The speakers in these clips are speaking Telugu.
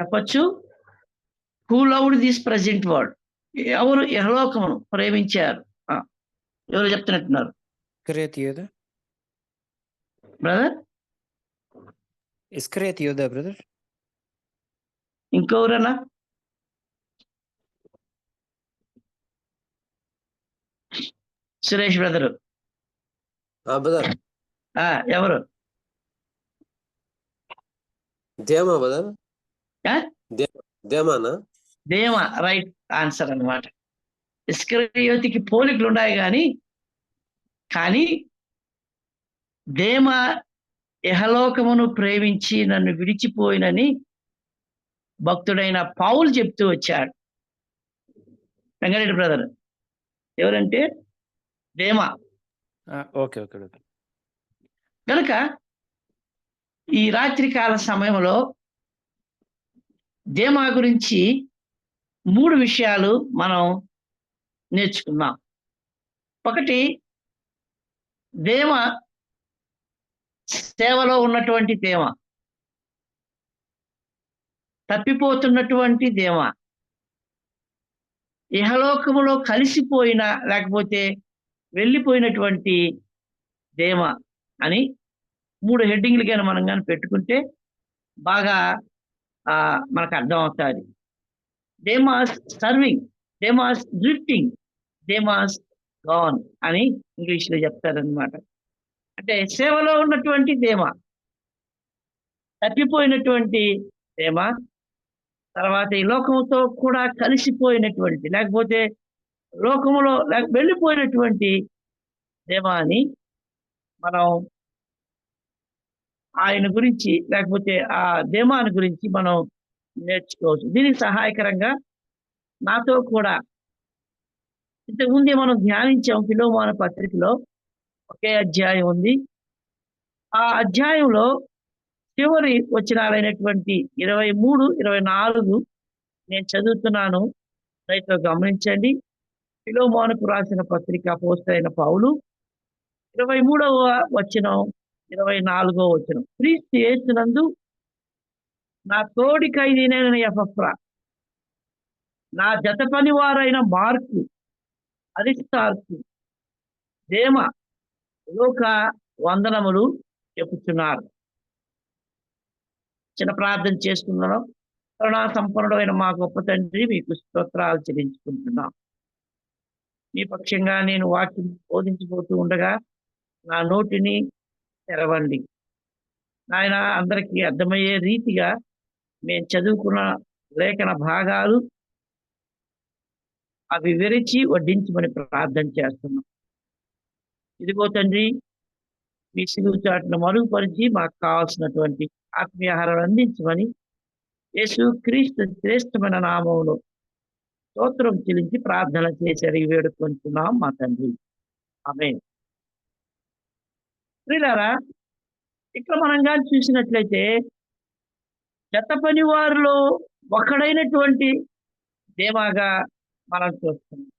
చెప్పచ్చు? Who loved this present world ఎవరు యహలోకమును ప్రేమించారు? ఎవరు చెప్తున్నట్టున్నారు? బ్రదర్? ఇస్కరేత్ యోధ బ్రదర్? ఇంకెవరన్నా సురేష్ బ్రదరు. బ్రదర్. ఆ, ఎవరు? దేమా? దేమానా? రైట్ ఆన్సర్ అన్నమాట. ఇస్కరియోతికి పోలికలు ఉన్నాయి కానీ కానీ దేమ ఇహలోకమును ప్రేమించి నన్ను విడిచిపోయినని భక్తుడైన పౌలు చెప్తూ వచ్చాడు. వెంకటరెడ్డి బ్రదర్ ఎవరంటే దేమ. Okay okay okay. కనుక ఈ రాత్రికాల సమయంలో దేమా గురించి మూడు విషయాలు మనం నేర్చుకున్నాం. ఒకటి దేమ సేవలో ఉన్నటువంటి దేమ. తప్పిపోతున్నటువంటి దేమ. ఇహలోకములో కలిసిపోయిన లేకపోతే వెళ్ళిపోయినటువంటి దేమ అని మూడు హెడ్డింగ్లు కానీ మనం కానీ పెట్టుకుంటే బాగా ఆ, మనకు అర్థం అవుతుంది the mass serving the mass drifting the mass gone అని ఇంగ్లీష్లో చెప్తారనమాట అంటే సేవలో ఉన్నటువంటి దేమ తప్పిపోయినటువంటి దేమ తర్వాత ఈ లోకంతో కూడా కలిసిపోయినటువంటి లేకపోతే లోకములో లేక వెళ్ళిపోయినటువంటి దేమ అని మనం ఆయన గురించి లేకపోతే ఆ దేమాని గురించి మనం నేర్చుకోవచ్చు. దీనికి సహాయకరంగా నాతో కూడా ఇంతకుముందే మనం ధ్యానించాం ఫిలోమాన పత్రికలో ఒకే అధ్యాయం ఉంది. ఆ అధ్యాయంలో చివరి వచనాలైనటువంటి ఇరవై మూడు ఇరవై నాలుగు నేను చదువుతున్నాను. రైతు గమనించండి. ఫిలోమానుకు రాసిన పత్రిక పోస్ట్ అయిన పౌలు. ఇరవై మూడవ వచనం ఇరవై నాలుగో వచనం. క్రీస్తు చేసినందు నా తోడి ఖైదీనైన ఎఫ్రా నా జత పనివారైన మార్కు అరిస్తార్కు దేమ లోక వందనములు చెప్పుచున్నారు. చిన్న ప్రార్థన చేసుకున్నాం కరుణా సంపన్నుడైన మా గొప్ప తండ్రి మీకు స్తోత్రాలు చెల్లించుకుంటున్నాం. మీ పక్షంగా నేను వాక్యం బోధించబోతూ ఉండగా నా నోటిని తెరవండి. నాయన అందరికీ అర్థమయ్యే రీతిగా మేము చదువుకున్న లేఖన భాగాలు అవి విరిచి వడ్డించమని ప్రార్థన చేస్తున్నాం. ఇదిగో తండ్రి మీ సిలువు చాటును మరుగుపరిచి మాకు కావాల్సినటువంటి ఆత్మీయాహారం అందించమని యేసు క్రీస్తు శ్రేష్టమైన నామంలో స్తోత్రం చెల్లించి ప్రార్థన చేసి అడిగి వేడుకుంటున్నాం మా తండ్రి. ఆమె ప్రియులారా ఇక్కడ మనం కానీ చూసినట్లయితే చెత్త పని వారిలో ఒకడైనటువంటి దేవాగా మనం చూస్తున్నాం.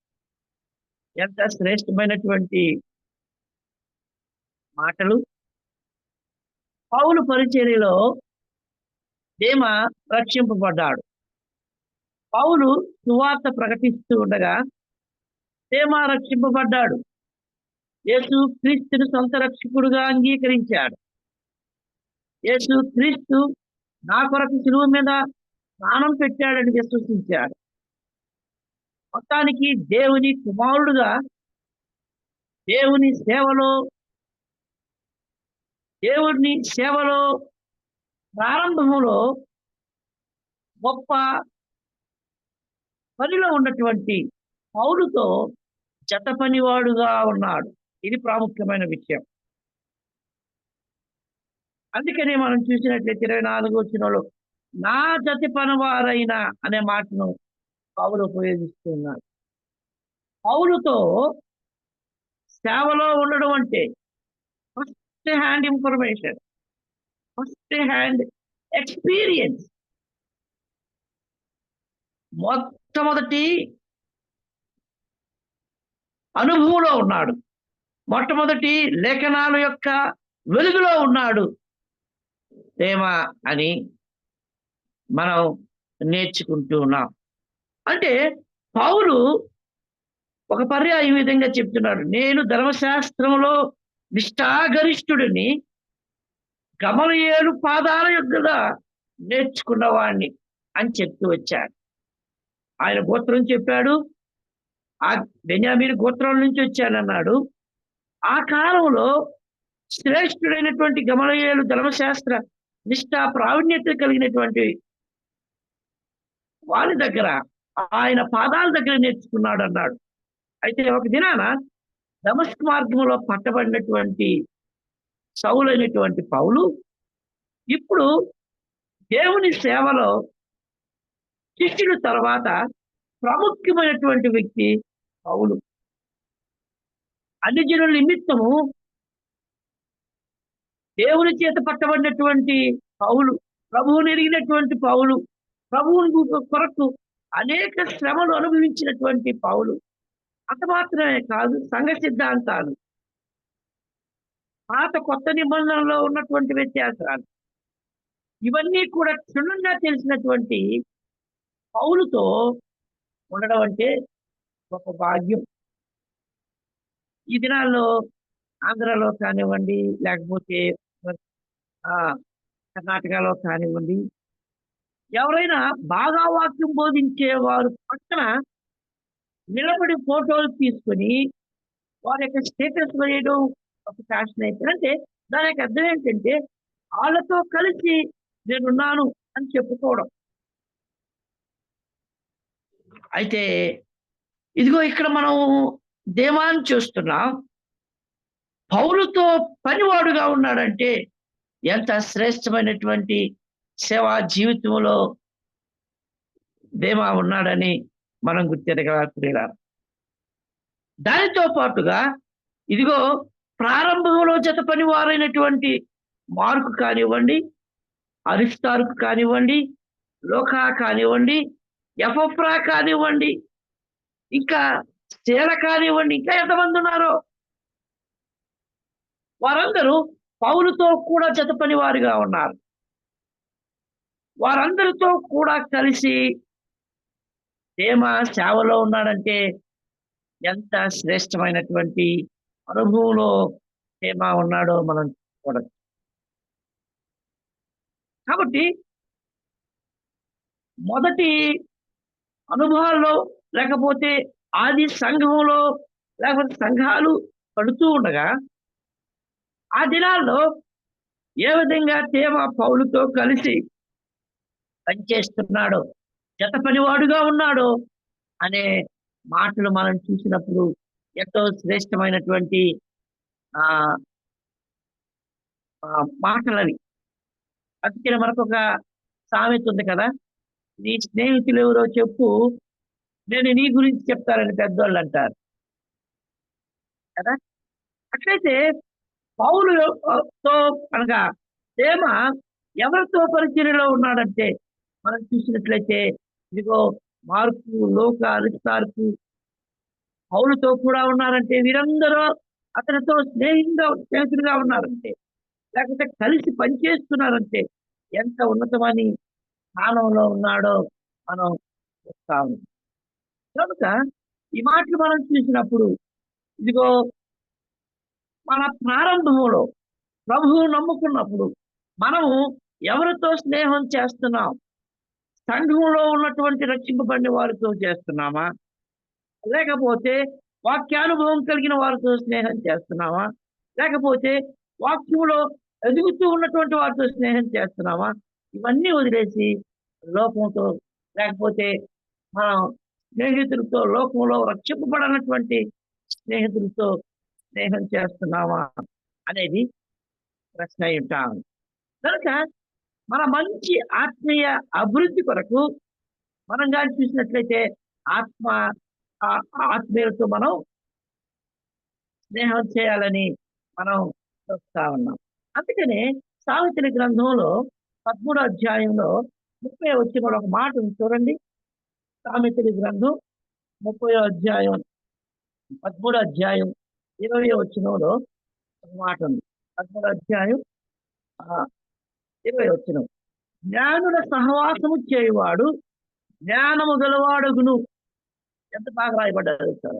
ఎంత శ్రేష్టమైనటువంటి మాటలు. పౌలు పరిచర్యలో దేమ రక్షింపబడ్డాడు. పౌలు సువార్త ప్రకటిస్తూ ఉండగా దేమ రక్షింపబడ్డాడు. యేసు క్రీస్తుని సొంత రక్షకుడుగా అంగీకరించాడు. యేసు క్రీస్తు నా కొరకు సులువు మీద స్నానం పెట్టాడని విశ్వసించాడు. మొత్తానికి దేవుని కుమారుడుగా దేవుని సేవలో దేవుని సేవలో ప్రారంభంలో గొప్ప పనిలో ఉన్నటువంటి పౌరుతో జత పనివాడుగా ఉన్నాడు. ఇది ప్రాముఖ్యమైన విషయం. అందుకనే మనం చూసినట్లయితే ఇరవై నాలుగు వచ్చినలో నా జతి పనివారైనా అనే మాటను పౌలు ఉపయోగిస్తున్నారు. పౌలుతో సేవలో ఉండడం అంటే first hand information first hand experience. మొట్టమొదటి అనుభవంలో ఉన్నాడు. మొట్టమొదటి లేఖనాల యొక్క వెలుగులో ఉన్నాడు. తేమ అని మనం నేర్చుకుంటూ ఉన్నాం. అంటే పౌలు ఒక పర్యాయం ఈ విధంగా చెప్తున్నాడు. నేను ధర్మశాస్త్రంలో నిష్ఠాగరిష్ఠుడిని గమలయేలు పాదాల యొక్కగా నేర్చుకున్నవాడిని అని చెప్తూ వచ్చాడు. ఆయన గోత్రం చెప్పాడు. ఆ బెన్యామీన్ గోత్రం నుంచి వచ్చానన్నాడు. ఆ కాలంలో శ్రేష్ఠుడైనటువంటి గమలయేలు ధర్మశాస్త్ర నిష్ట ప్రావీణ్యత కలిగినటువంటి వారి దగ్గర ఆయన పాదాల దగ్గర నేర్చుకున్నాడు అన్నాడు అయితే ఒక దినాన దమస్క్ మార్గంలో పట్టబడినటువంటి సౌలైనటువంటి పౌలు ఇప్పుడు దేవుని సేవలో శిష్యుడు తర్వాత ప్రాముఖ్యమైనటువంటి వ్యక్తి పౌలు. అన్ని జనుల నిమిత్తము దేవుని చేత పట్టబడినటువంటి పౌలు ప్రభువుని ఎరిగినటువంటి పౌలు ప్రభువుని కొరకు అనేక శ్రమలు అనుభవించినటువంటి పౌలు. అంత మాత్రమే కాదు సంఘ సిద్ధాంతాలు. పాత కొత్త నిబంధనలో ఉన్నటువంటి వ్యత్యాసాలు. ఇవన్నీ కూడా క్షుణ్ణంగా తెలిసినటువంటి పౌలుతో ఉండడం అంటే ఒక భాగ్యం. ఈ దినాల్లో ఆంధ్రాలో కానివ్వండి లేకపోతే ఆ, కర్ణాటకలో కానివ్వండి ఎవరైనా బాగా వాక్యం బోధించే వారు పక్కన నిలబడి ఫోటోలు తీసుకొని వారి యొక్క స్టేటస్ వేయడం ఒక ఫ్యాషన్ అయిపోయింది. అంటే దాని యొక్క అర్థం ఏంటంటే వాళ్ళతో కలిసి నేనున్నాను అని చెప్పుకోవడం. అయితే ఇదిగో ఇక్కడ మనం దేవాన్ని చూస్తున్నాం. పౌరుతో పనివాడుగా ఉన్నాడంటే ఎంత శ్రేష్టమైనటువంటి సేవా జీవితంలో దేమా ఉన్నాడని మనం గుర్తెరగల దానితో పాటుగా ఇదిగో ప్రారంభంలో జత పనివారైనటువంటి మార్కు కానివ్వండి అరిస్తార్కు కానివ్వండి లోకా కానివ్వండి ఎఫ్రా కానివ్వండి ఇంకా చీర కానివ్వండి. ఇంకా ఎంతమంది ఉన్నారో? వారందరూ పౌలుతో కూడా జత పనివారుగా ఉన్నారు. వారందరితో కూడా కలిసి తేమ సేవలో ఉన్నాడంటే ఎంత శ్రేష్టమైనటువంటి అనుభవంలో తేమ ఉన్నాడో మనం చూడచ్చు. కాబట్టి మొదటి అనుభవాల్లో లేకపోతే ఆది సంఘంలో లేకపోతే సంఘాలు పడుతూ ఉండగా ఆ దినాల్లో ఏ విధంగా తేమ పౌలుతో కలిసి పనిచేస్తున్నాడో జత పనివాడుగా ఉన్నాడో అనే మాటలు మనం చూసినప్పుడు ఎంతో శ్రేష్టమైనటువంటి ఆ మాటలవి. అందుకని మనకు ఒక సామెత ఉంది కదా నీ స్నేహితులు ఎవరో చెప్పు నేను నీ గురించి చెప్తారని పెద్దోళ్ళు అంటారు. కదా? అట్లయితే పౌలు తో అనగా తేమ ఎవరితో పరిచర్యలో ఉన్నాడంటే మనం చూసినట్లయితే ఇదిగో మార్కు లోక అరిస్తార్కు పౌలుతో కూడా ఉన్నారంటే వీరందరూ అతనితో స్నేహితుగా స్నేహితులుగా ఉన్నారంటే లేకపోతే కలిసి పనిచేస్తున్నారంటే ఎంత ఉన్నతమని స్థానంలో ఉన్నాడో మనం చూస్తాము. కనుక ఈ మాటలు మనం చూసినప్పుడు ఇదిగో మన ప్రారంభంలో ప్రభువు నమ్ముకున్నప్పుడు మనము ఎవరితో స్నేహం చేస్తున్నాం? సంఘంలో ఉన్నటువంటి రక్షింపబడిన వారితో చేస్తున్నామా? లేకపోతే వాక్యానుభవం కలిగిన వారితో స్నేహం చేస్తున్నామా? లేకపోతే వాక్యంలో ఎదుగుతూ ఉన్నటువంటి వారితో స్నేహం చేస్తున్నామా? ఇవన్నీ వదిలేసి లోపంతో లేకపోతే మనం స్నేహితులతో లోకంలో రక్షింపబడినటువంటి స్నేహితులతో స్నేహం చేస్తున్నామా అనేది ప్రశ్న ఉంటాం కనుక మన మంచి ఆత్మీయ అభివృద్ధి కొరకు మనం కానీ చూసినట్లయితే ఆత్మ ఆ- ఆత్మీయులతో మనం స్నేహం చేయాలని మనం చూస్తా ఉన్నాం. అందుకనే సావిత్రి గ్రంథంలో పదమూడో అధ్యాయంలో ముప్పై వచ్చిన ఒక మాట ఉంది చూడండి. సామెతడి గ్రంథం ముప్పై అధ్యాయం పద్మూడు అధ్యాయం ఇరవై వచ్చినంలో మాట ఉంది. పదమూడో అధ్యాయం ఆ, ఇరవై వచ్చిన జ్ఞానుల సహవాసము చేయవాడు జ్ఞానము గలవాడుగును. ఎంత బాగా రాయబడ్డారు సార్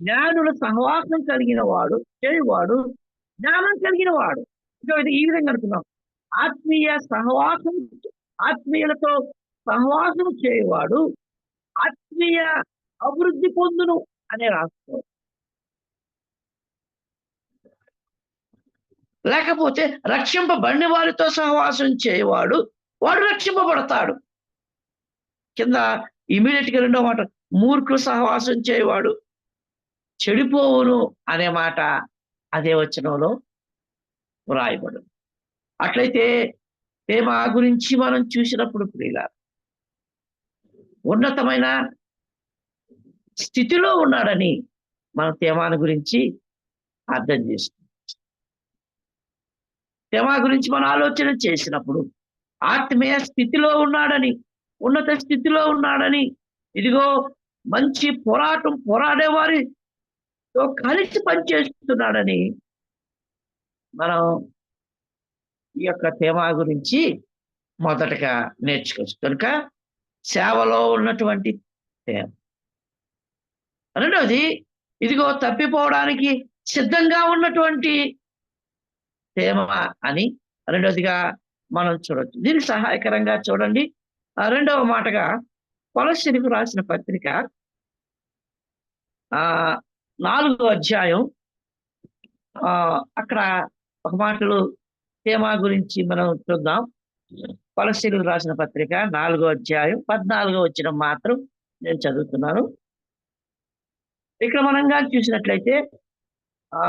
జ్ఞానుల సహవాసం కలిగిన వాడు చేయువాడు జ్ఞానం కలిగిన వాడు. ఇంకా ఇది ఈ విధంగా అనుకున్నాం ఆత్మీయ సహవాసం ఆత్మీయులతో సహవాసం చేయవాడు ఆత్మీయ అభివృద్ధి పొందును అనే రాసుకో లేకపోతే రక్షింపబడిన వారితో సహవాసం చేయవాడు వాడు రక్షింపబడతాడు. కింద ఇమీడియట్గా రెండో మాట మూర్ఖులు సహవాసం చేయవాడు చెడిపోవును అనే మాట అదే వచనంలో వ్రాయబడు. అట్లయితే తేమ గురించి మనం చూసినప్పుడు ప్రియుల ఉన్నతమైన స్థితిలో ఉన్నాడని మన తేమాను గురించి అర్థం చేసుకుంటాం తేమా గురించి మనం ఆలోచన చేసినప్పుడు ఆత్మీయ స్థితిలో ఉన్నాడని ఉన్నత స్థితిలో ఉన్నాడని ఇదిగో మంచి పోరాటం పోరాడే వారితో కలిసి పనిచేస్తున్నాడని మనం ఈ యొక్క తేమా గురించి మొదటగా నేర్చుకోవచ్చు. కనుక సేవలో ఉన్నటువంటి తేమ రెండవది ఇదిగో తప్పిపోవడానికి సిద్ధంగా ఉన్నటువంటి తేమ అని రెండవదిగా మనం చూడొచ్చు. దీనికి సహాయకరంగా చూడండి. రెండవ మాటగా కొలసినికి రాసిన పత్రిక ఆ నాలుగో అధ్యాయం. ఆ అక్కడ ఒక మాటలు తేమా గురించి మనం చూద్దాం. కొలసీలకు రాసిన పత్రిక నాలుగో అధ్యాయం పద్నాలుగో వచ్చిన మాత్రం నేను చదువుతున్నాను. ఇక్కడ మనంగా చూసినట్లయితే ఆ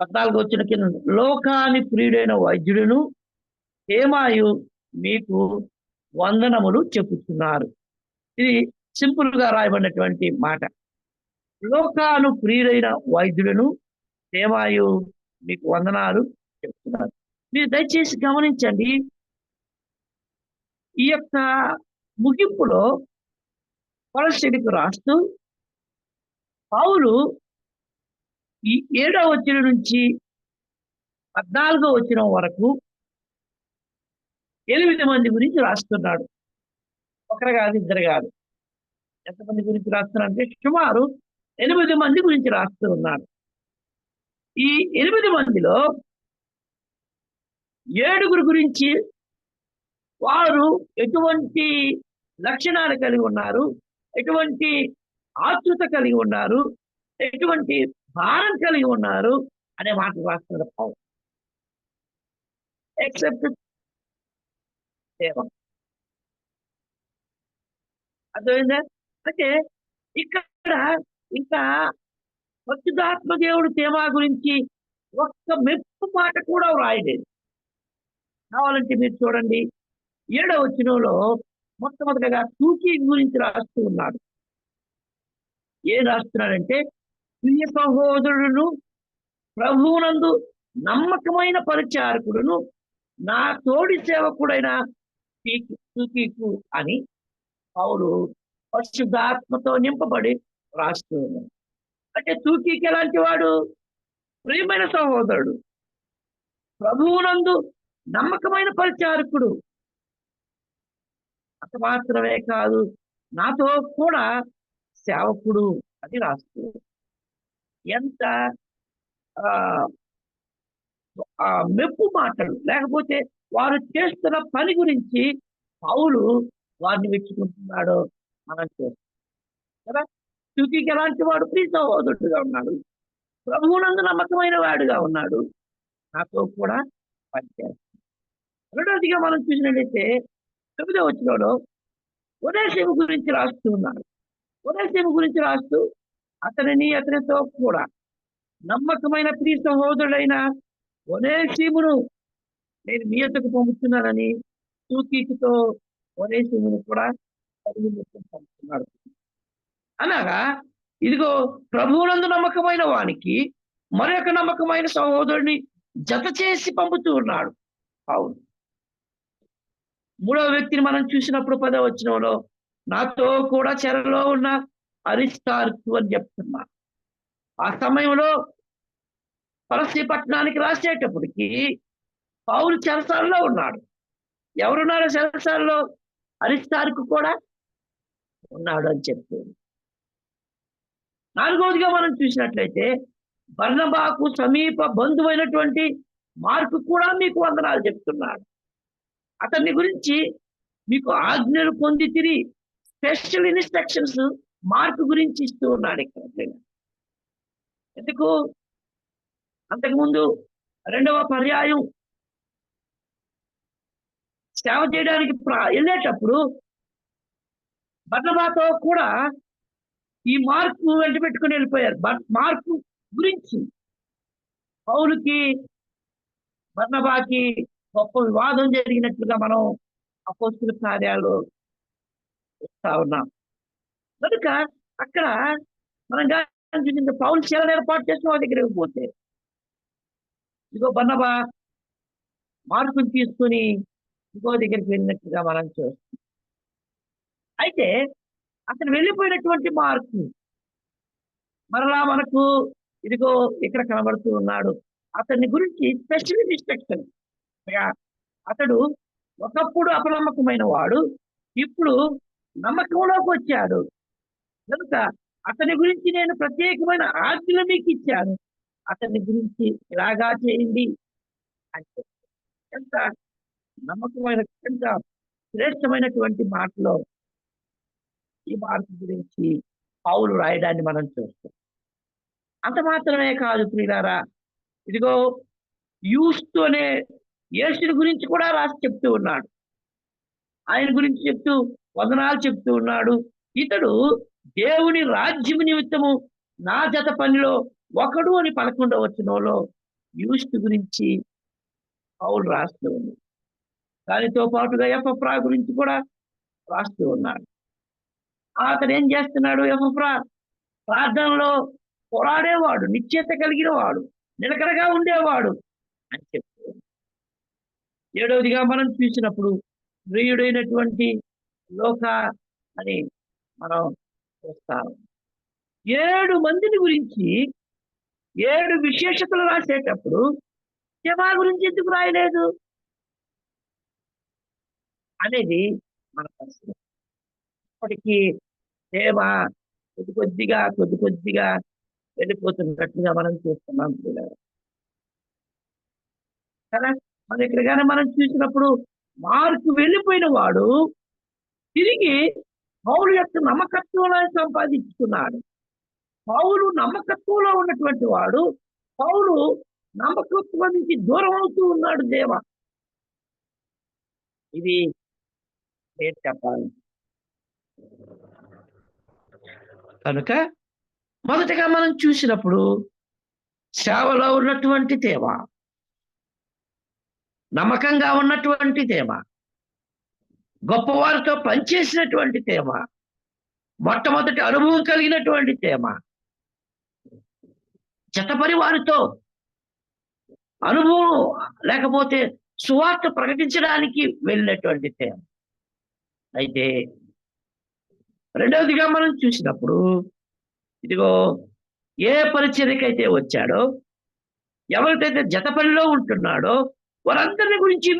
పద్నాలుగు వచ్చిన కింద లోకాని ప్రియుడైన వైద్యుడును హేమాయు మీకు వందనములు చెప్పుతున్నారు ఇది సింపుల్గా రాయబడినటువంటి మాట. లోకాను ప్రియుడైన వైద్యుడును హేమాయు మీకు వందనాలు చెప్తున్నారు మీరు దయచేసి గమనించండి. ఈ యొక్క ముగింపులో పరశుడికి రాస్తూ పౌలు ఈ ఏడవ వచ్చిన నుంచి పద్నాలుగో వచ్చిన వరకు ఎనిమిది మంది గురించి రాస్తున్నాడు. ఒకరు కాదు ఇద్దరు కాదు. ఎంతమంది గురించి రాస్తున్నాడు అంటే సుమారు ఎనిమిది మంది గురించి రాస్తూ ఉన్నాడు. ఈ ఎనిమిది మందిలో ఏడుగురు గురించి వారు ఎటువంటి లక్షణాలు కలిగి ఉన్నారు? ఎటువంటి ఆతృత కలిగి ఉన్నారు? ఎటువంటి భారం కలిగి ఉన్నారు? అనే మాట రాస్తున్నాడు పౌలు. ఎక్సెప్ట్ సేవ. అర్థమైందా? అంటే ఇక్కడ ఇంకా పరిశుద్ధాత్మ దేవుడు తేమా గురించి ఒక్క మెప్పు మాట కూడా వ్రాయలేదు. కావాలంటే మీరు చూడండి. ఏడవ వచనంలో మొట్టమొదటిగా తూకీ గురించి రాస్తూ ఉన్నాడు. ఏం రాస్తున్నాడంటే ప్రియ సహోదరుడును ప్రభువునందు నమ్మకమైన పరిచారకుడును నా తోడి సేవకుడైన తూకీకు అని పౌలు పరిశుద్ధాత్మతో నింపబడి రాస్తూ ఉన్నాడు. అంటే తూకీకి ఎలాంటి వాడు? ప్రియమైన సహోదరుడు. ప్రభువునందు నమ్మకమైన పరిచారకుడు. అంత మాత్రమే కాదు నాతో కూడా సేవకుడు అని రాస్తూ. ఎంత ఆ మెప్పు మాటలు లేకపోతే వారు చేస్తున్న పని గురించి పౌలు వారిని మెచ్చుకుంటున్నాడో మనం చేస్తాం. కదా? స్థుతికి ఎలాంటి వాడు ప్రియ సహోదరుడుగా ఉన్నాడు. ప్రభువునందు నమ్మకమైన వాడుగా ఉన్నాడు. నాతో కూడా పనిచేస్తాడు రెండవదిగా మనం చూసినట్లయితే తొమ్మిదో వచ్చినలో ఉదయశివ గురించి రాస్తూ ఉన్నారు ఉదయశివ గురించి రాస్తూ అతనిని అతనితో కూడా నమ్మకమైన ప్రియ సహోదరుడైన ఒనేసీమును నేను మీ యొద్దకు పంపుతున్నానని తూకీకితో ఒనేసీమును కూడా పంపుతున్నాడు. అనగా ఇదిగో ప్రభువునందు నమ్మకమైన వానికి మరొక నమ్మకమైన సహోదరుని జత చేసి పంపుతూ ఉన్నాడు. అవును. మూడవ వ్యక్తిని మనం చూసినప్పుడు పదవ వచనంలో నాతో కూడా చెరలో ఉన్న అరిస్టార్కు అని చెప్తున్నా. ఆ సమయంలో పరస్తి పట్టణానికి రాసేటప్పటికి పౌలు చెరసాలలో ఉన్నాడు. ఎవరున్నారో చెరసాలలో? అరిస్టార్కు కూడా ఉన్నాడు అని చెప్తుంది. నాలుగవదిగా మనం చూసినట్లయితే బర్ణబాకు సమీప బంధువైనటువంటి మార్కు కూడా మీకు వందనాలు చెప్తున్నాడు. అతన్ని గురించి మీకు ఆజ్ఞలు పొంది తిరిగి స్పెషల్ ఇన్స్ట్రక్షన్స్ మార్కు గురించి ఇస్తూ ఉన్నాడు ఇక్కడ ఎందుకు? అంతకుముందు రెండవ పర్యాయం. సేవ చేయడానికి వెళ్ళేటప్పుడు బర్ణబాతో కూడా ఈ మార్కు వెంట పెట్టుకుని వెళ్ళిపోయారు. మార్పు గురించి. పౌలుకి బర్ణబాకి గొప్ప వివాదం జరిగినట్లుగా మనం అపోస్తుల కార్యాలు చూస్తా ఉన్నాం. కనుక అక్కడ మనం చూసింది పౌలు సేవలు ఏర్పాటు చేసిన వాళ్ళ దగ్గరికి పోతే ఇదిగో బన్నబా మార్పులు తీసుకుని ఇంకో దగ్గరికి వెళ్ళినట్టుగా మనం చూస్తాం. అయితే అతను వెళ్ళిపోయినటువంటి మార్పు మరలా మనకు ఇదిగో ఇక్కడ కనబడుతూ ఉన్నాడు. అతని గురించి స్పెషల్ ఇన్స్ట్రక్షన్ అతడు ఒకప్పుడు అపనమ్మకమైన వాడు ఇప్పుడు నమ్మకంలోకి వచ్చాడు. కనుక అతని గురించి నేను ప్రత్యేకమైన ఆజ్ఞలు మీకు ఇచ్చాను. అతని గురించి ఇలాగా చేయండి అంటే ఎంత నమ్మకమైన ఎంత శ్రేష్టమైనటువంటి మాటలో ఈ మార్పు గురించి పావులు రాయడాన్ని మనం చూస్తాం. అంత మాత్రమే కాదు ప్రియులారా ఇదిగో యూస్తు అనే యేసుని గురించి కూడా రాసి చెప్తూ ఉన్నాడు. ఆయన గురించి చెప్తూ వదనాలు చెప్తూ ఉన్నాడు. ఇతడు దేవుని రాజ్యము నిమిత్తము నా జత పనిలో ఒకడు అని పలకుండా వచ్చినలో యూస్తు గురించి పౌలు రాస్తూ ఉన్నాడు. దానితో పాటుగా ఎఫ్ఎఫ్రా గురించి కూడా రాస్తూ ఉన్నాడు. అతను ఏం చేస్తున్నాడు ఎఫ్ఎఫ్రా? ప్రార్థనలో పోరాడేవాడు నిశ్చేత కలిగిన వాడు నిలకడగా ఉండేవాడు అని చెప్తూ ఏడవదిగా మనం చూసినప్పుడు ప్రియుడైనటువంటి లోక అని మనం చూస్తాం. ఏడు మందిని గురించి ఏడు విశేషతలు రాసేటప్పుడు శమా గురించి ఎందుకు రాయలేదు? అనేది మన ప్రశ్న. ఇప్పటికీ సేవ కొద్ది కొద్దిగా కొద్ది కొద్దిగా వెళ్ళిపోతున్నట్టుగా మనం చూస్తున్నాం. కదా మన ఇక్కడ కానీ మనం చూసినప్పుడు మార్కు వెళ్ళిపోయిన వాడు తిరిగి పౌలు యొక్క నమ్మకత్వంలో సంపాదించుకున్నాడు. పౌలు నమ్మకత్వంలో ఉన్నటువంటి వాడు పౌలు నమ్మకత్వం నుంచి దూరం అవుతూ ఉన్నాడు దేవ. ఇది నేను చెప్పాలి. కనుక మొదటగా మనం చూసినప్పుడు సేవలో ఉన్నటువంటి దేవా నమ్మకంగా ఉన్నటువంటి తేమ గొప్పవారితో పనిచేసినటువంటి తేమ మొట్టమొదటి అనుభవం కలిగినటువంటి తేమ జతపరి వారితో అనుభవం లేకపోతే సువార్త ప్రకటించడానికి వెళ్ళినటువంటి తేమ. అయితే రెండవదిగా మనం చూసినప్పుడు ఇదిగో ఏ పరిచర్యకైతే వచ్చాడో ఎవరికైతే జత పనిలో ఉంటున్నాడో వారందరిని గురించి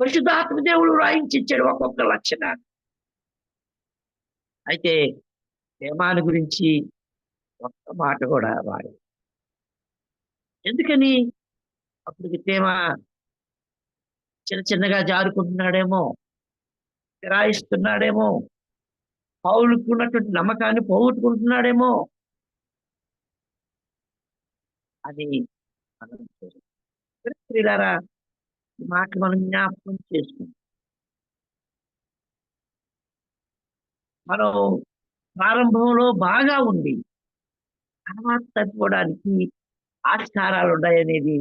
పరిశుద్ధాత్మ దేవుడు రాయించి ఒక్కొక్క లక్షణాన్ని. అయితే ప్రేమాని గురించి ఒక్క మాట కూడా వాడు ఎందుకని? అప్పటికి తేమ చిన్న చిన్నగా జారుకుంటున్నాడేమో ఫిరాయిస్తున్నాడేమో పౌలుకు ఉన్నటువంటి నమ్మకాన్ని పోగొట్టుకుంటున్నాడేమో అని మనం చూస్తాం. మాకు మాట మనం జ్ఞాపకం చేసుకుంటాం మనం ప్రారంభంలో బాగా ఉంది. తర్వాత తగ్గిపోవడానికి ఆస్కారాలు ఉన్నాయనేది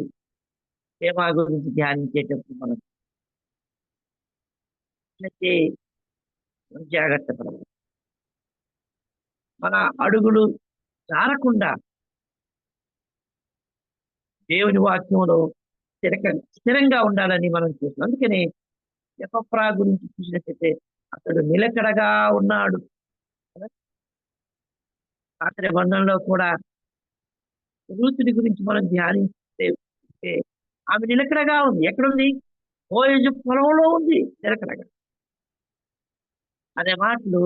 ప్రేమ గురించి ధ్యానించేటప్పుడు మనం అయితే జాగ్రత్త పడాలి. మన అడుగులు జారకుండా దేవుని వాక్యంలో స్థిరక స్థిరంగా ఉండాలని మనం చూస్తున్నాం. అందుకని ఎపప్రా గురించి చూసినట్టయితే అతడు నిలకడగా ఉన్నాడు. పాత్ర బంధంలో కూడా రూతుడి గురించి మనం ధ్యానిస్తే ఆమె నిలకడగా ఉంది. ఎక్కడుంది? ఓయజు పొలంలో ఉంది. నిలకడగా. అనే మాటలు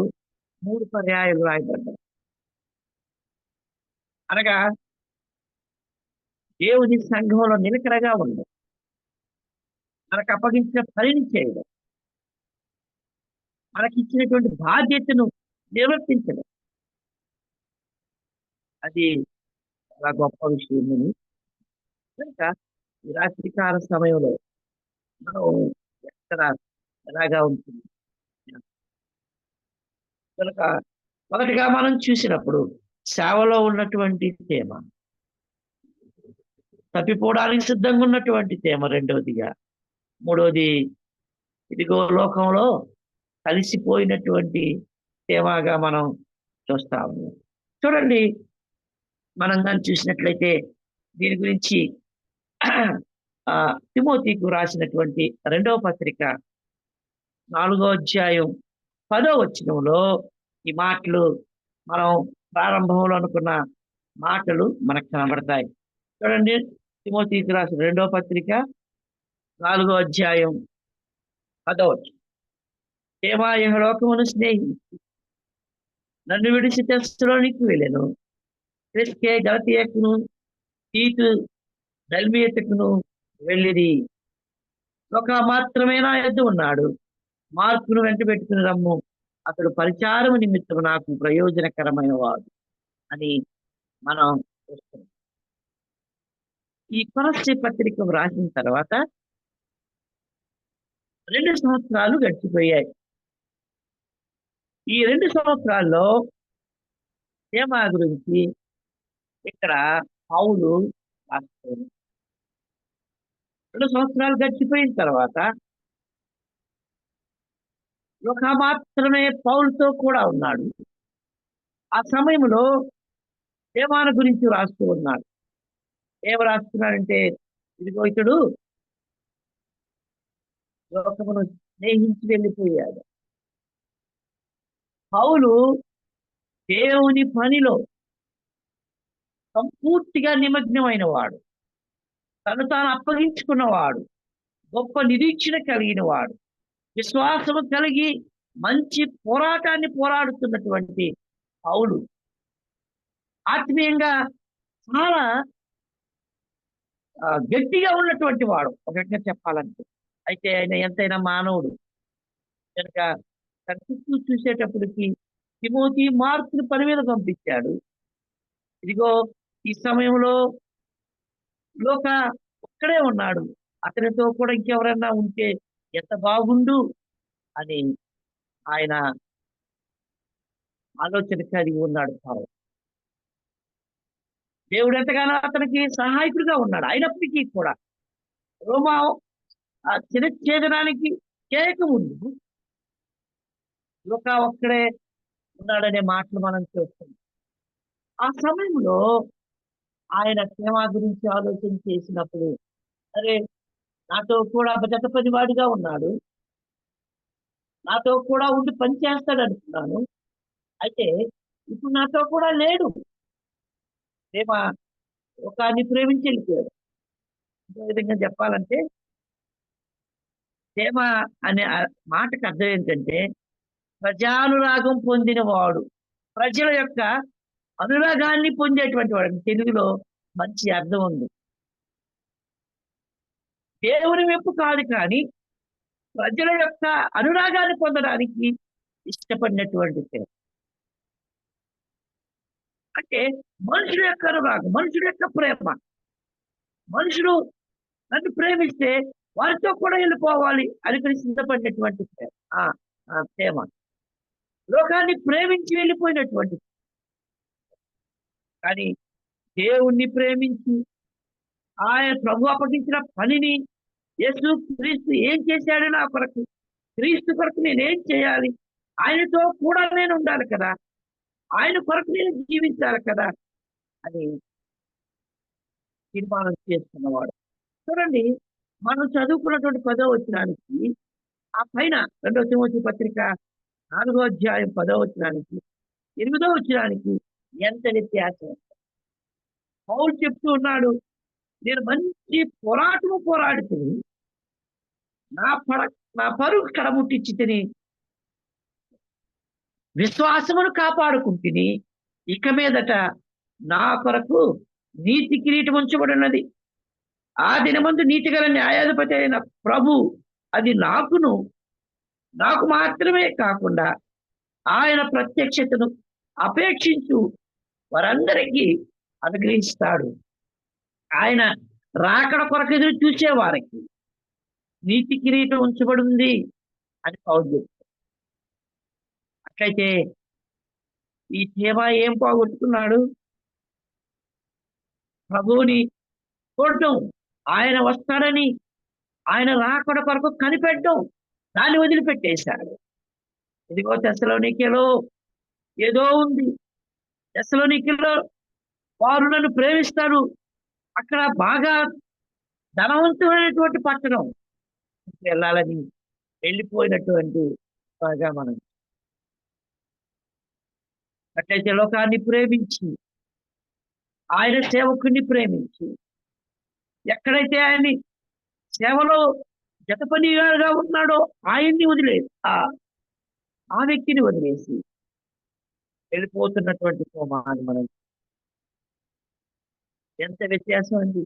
మూడు పర్యాయాలు రాయబడ్డాయి. అనగా దేవుని సంఘంలో నిలకడగా ఉంది. మనకు అప్పగించిన పనిని చేయడం. మనకి ఇచ్చినటువంటి బాధ్యతను నిర్వర్తించడం. అది చాలా గొప్ప విషయమని కనుక ఈ రాత్రికాల సమయంలో మనం ఎక్కడ ఎలాగా ఉంటుంది? కనుక మొదటిగా మనం చూసినప్పుడు సేవలో ఉన్నటువంటి తేమ. తప్పిపోవడానికి సిద్ధంగా ఉన్నటువంటి తేమ రెండవదిగా మూడవది ఇదిగో లోకంలో కలిసిపోయినటువంటి తేమగా మనం చూస్తాము. చూడండి మనం కానీ చూసినట్లయితే దీని గురించి తిమోతికు రాసినటువంటి రెండవ పత్రిక నాలుగో అధ్యాయం పదో వచనంలో ఈ మాటలు మనం ప్రారంభంలో అనుకున్న మాటలు మనకు కనబడతాయి. చూడండి తిమోతికి రాసిన రెండవ పత్రిక నాలుగో అధ్యాయం పదవచ్చు వచనం. ఏమా లోకమును స్నేహించి నన్ను విడిచి తెస్సులోనికి వెళ్ళాను. క్రిస్కే గలతీయకును తీతు దల్మియతకును వెళ్ళిది ఒక మాత్రమే నా ఎద్దు ఉన్నాడు. మార్పును వెంట పెట్టుకుని రమ్ము. అతడు పరిచారము నిమిత్తం నాకు ప్రయోజనకరమైన వాడు అని మనం చూస్తున్నాం. ఈ కొరస్య పత్రిక వ్రాసిన తర్వాత రెండు సంవత్సరాలు గడిచిపోయాయి. ఈ రెండు సంవత్సరాల్లో తేమా గురించి ఇక్కడ పౌలు రాస్తారు రెండు సంవత్సరాలు గడిచిపోయిన తర్వాత ఒక మాత్రమే పౌలతో కూడా ఉన్నాడు. ఆ సమయంలో దేవాన గురించి రాస్తూ ఉన్నాడు. ఏం రాస్తున్నాడంటే ఇదిగో ఇతడు లోకమును స్నేహించి వెళ్ళిపోయాడు. పౌలు దేవుని పనిలో సంపూర్తిగా నిమగ్నమైన వాడు తను తాను అప్పగించుకున్నవాడు. గొప్ప నిరీక్షణ కలిగిన వాడు విశ్వాసము కలిగి మంచి పోరాటాన్ని పోరాడుతున్నటువంటి పౌలు. ఆత్మీయంగా చాలా గట్టిగా ఉన్నటువంటి వాడు. ఒక రకంగా చెప్పాలంటే. అయితే ఆయన ఎంతైనా మానవుడు. కనుక తన చుట్టూ చూసేటప్పటికి తిమోతి మార్కుని పని మీద పంపించాడు. ఇదిగో ఈ సమయంలో లోక ఒక్కడే ఉన్నాడు. అతనితో కూడా ఇంకెవరన్నా ఉంటే ఎంత బాగుండు అని ఆయన ఆలోచన కలిగి ఉన్నాడు పౌలు దేవుడు ఎంతగానో అతనికి సహాయకుడిగా ఉన్నాడు. అయినప్పటికీ కూడా రోమా ఆ చిరఛేదనానికి చేయకముందు ఒక ఒక్కడే ఉన్నాడనే మాటలు మనం చూస్తున్నాం. ఆ సమయంలో ఆయన ప్రేమ గురించి ఆలోచన చేసినప్పుడు అరే నాతో కూడా జత పనివాడిగా ఉన్నాడు. నాతో కూడా ఉండి పనిచేస్తాడు అనుకున్నాను. అయితే ఇప్పుడు నాతో కూడా లేడు. ప్రేమ ఒక ప్రేమించి వెళ్ళిపోయాడు ఇంకో విధంగా చెప్పాలంటే ప్రేమ అనే మాటకు అర్థం ఏంటంటే ప్రజానురాగం పొందిన వాడు ప్రజల యొక్క అనురాగాన్ని పొందేటువంటి వాడు. తెలుగులో మంచి అర్థం ఉంది. దేవుని మెప్పు కాదు కానీ ప్రజల యొక్క అనురాగాన్ని పొందడానికి ఇష్టపడినటువంటి ప్రేమ అంటే మనుషుల యొక్క అనురాగం మనుషుల యొక్క ప్రేమ. మనుషులు నన్ను ప్రేమిస్తే వారితో కూడా వెళ్ళిపోవాలి అని సిద్ధపడినటువంటి ప్రేమ ఆ ఆ ప్రేమ. లోకాన్ని ప్రేమించి వెళ్ళిపోయినటువంటి కానీ దేవుణ్ణి ప్రేమించి ఆయన ప్రభు అప్పగించిన పనిని యేసు క్రీస్తు ఏం చేశాడు నా కొరకు? క్రీస్తు కొరకు నేను ఏం చేయాలి? ఆయనతో కూడా నేను ఉండాలి కదా? ఆయన కొరకు నేను జీవించాలి కదా? అని తీర్మానం చేసుకున్నవాడు చూడండి మనం చదువుకున్నటువంటి పదో వచ్చినానికి ఆ పైన రెండో తిమోతి పత్రిక నాలుగో అధ్యాయం పదో వచ్చినానికి ఎనిమిదో వచ్చినానికి ఎంత వ్యత్యాసం? పౌలు చెప్తూ ఉన్నాడు నేను మంచి పోరాటము పోరాడి నా పడ నా పరుగు కడముట్టించి తిని విశ్వాసమును కాపాడుకుంటుని ఇక మీదట నా కొరకు నీతి కిరీటం ఉంచబడినది. ఆ దినమందు నీతి గల న్యాయాధిపతి అయిన ప్రభు అది నాకును నాకు మాత్రమే కాకుండా ఆయన ప్రత్యక్షతను అపేక్షించు వారందరికీ అనుగ్రహిస్తాడు. ఆయన రాకడ కొరకు ఎదురు చూసే వారికి నీతి కిరీటం ఉంచబడింది అని పౌరు చెప్తాడు. అట్లయితే ఈ సేవ ఏం పోగొట్టుకున్నాడు? ప్రభువుని చూడటం ఆయన వస్తాడని ఆయన రాకడ కొరకు కనిపెట్టడం దాన్ని వదిలిపెట్టేశాడు. ఇదిగో దశలోనికలో ఏదో ఉంది. దశలోనికిలో వారు నన్ను ప్రేమిస్తారు. అక్కడ బాగా ధనవంతమైనటువంటి పట్టణం. వెళ్ళాలని వెళ్ళిపోయినటువంటి బాగా మనం. అట్లయితే లోకాన్ని ప్రేమించి ఆయన సేవకుని ప్రేమించి ఎక్కడైతే ఆయన్ని సేవలో జతపనిగా ఉన్నాడో ఆయన్ని వదిలేసి ఆ ఆ వ్యక్తిని వదిలేసి వెళ్ళిపోతున్నటువంటి సోమాన్ని మనం. ఎంత వ్యత్యాసం అండి.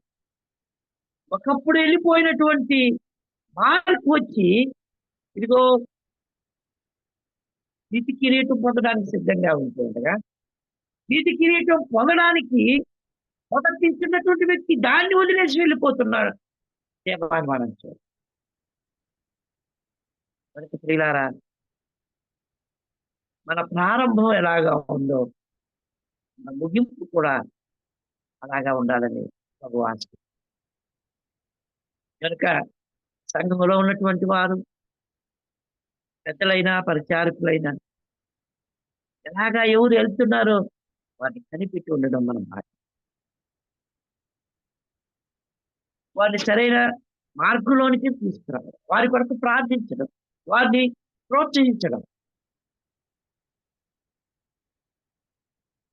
ఒకప్పుడు వెళ్ళిపోయినటువంటి మార్పు వచ్చి ఇదిగో నీతి కిరీటం పొందడానికి సిద్ధంగా ఉంటుండగా నీతి కిరీటం పొందడానికి మొదటిస్తున్నటువంటి వ్యక్తి దాన్ని వదిలేసి వెళ్ళిపోతున్నాడు దేవాన్ని మనం మనకి ప్రియులారా? మన ప్రారంభం ఎలాగా ఉందో మన ముగింపు కూడా అలాగా ఉండాలని భగవాన్ కనుక సంఘంలో ఉన్నటువంటి వారు పెద్దలైనా పరిచారకులైనా ఎలాగా ఎవరు వెళ్తున్నారో వారిని కనిపెట్టి ఉండడం మనం బాధ్యత వారిని సరైన మార్గంలోనికి తీసుకురావడం వారి కొరకు ప్రార్థించడం వారిని ప్రోత్సహించడం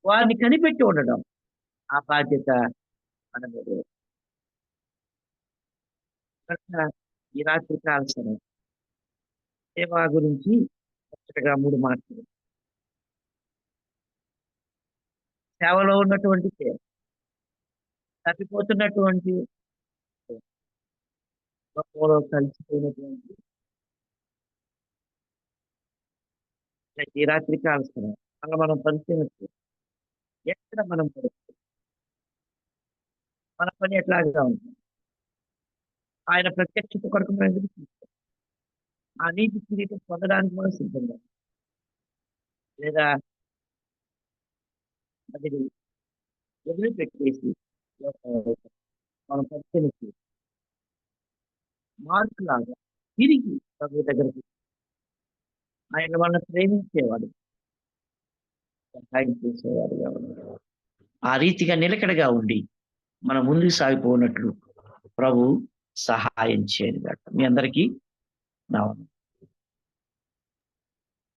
వారిని కనిపెట్టి ఉండడం ఆ బాధ్యత మన మీద ఈ రాత్రి కాల్సిన సేవా గురించి చక్కగా మూడు మాటలు. సేవలో ఉన్నటువంటి సేవ తప్పిపోతున్నటువంటి కలిసిపోయినటువంటి ఈ రాత్రి కాల్సిన అలా మనం పరిశీలన ఎక్కడ మనం మన పని ఎట్లాగా ఉంటుంది ఆయన ప్రత్యక్షత కొరకు మనం ఎదురు ఆ నీతి కిరీటం పొందడానికి మనం సిద్ధంగా లేదా అది వదిలిపెట్టేసి మనం పరిశీలన మార్క్ లాగా తిరిగి ప్రభు దగ్గరకు ఆయన వాళ్ళని ప్రేమించేవాడు. సహాయం చేసేవాడుగా ఆ రీతిగా నిలకడగా ఉండి మనం ముందుకు సాగిపోనట్లు ప్రభు సహాయం చేయను మీ అందరికీ నా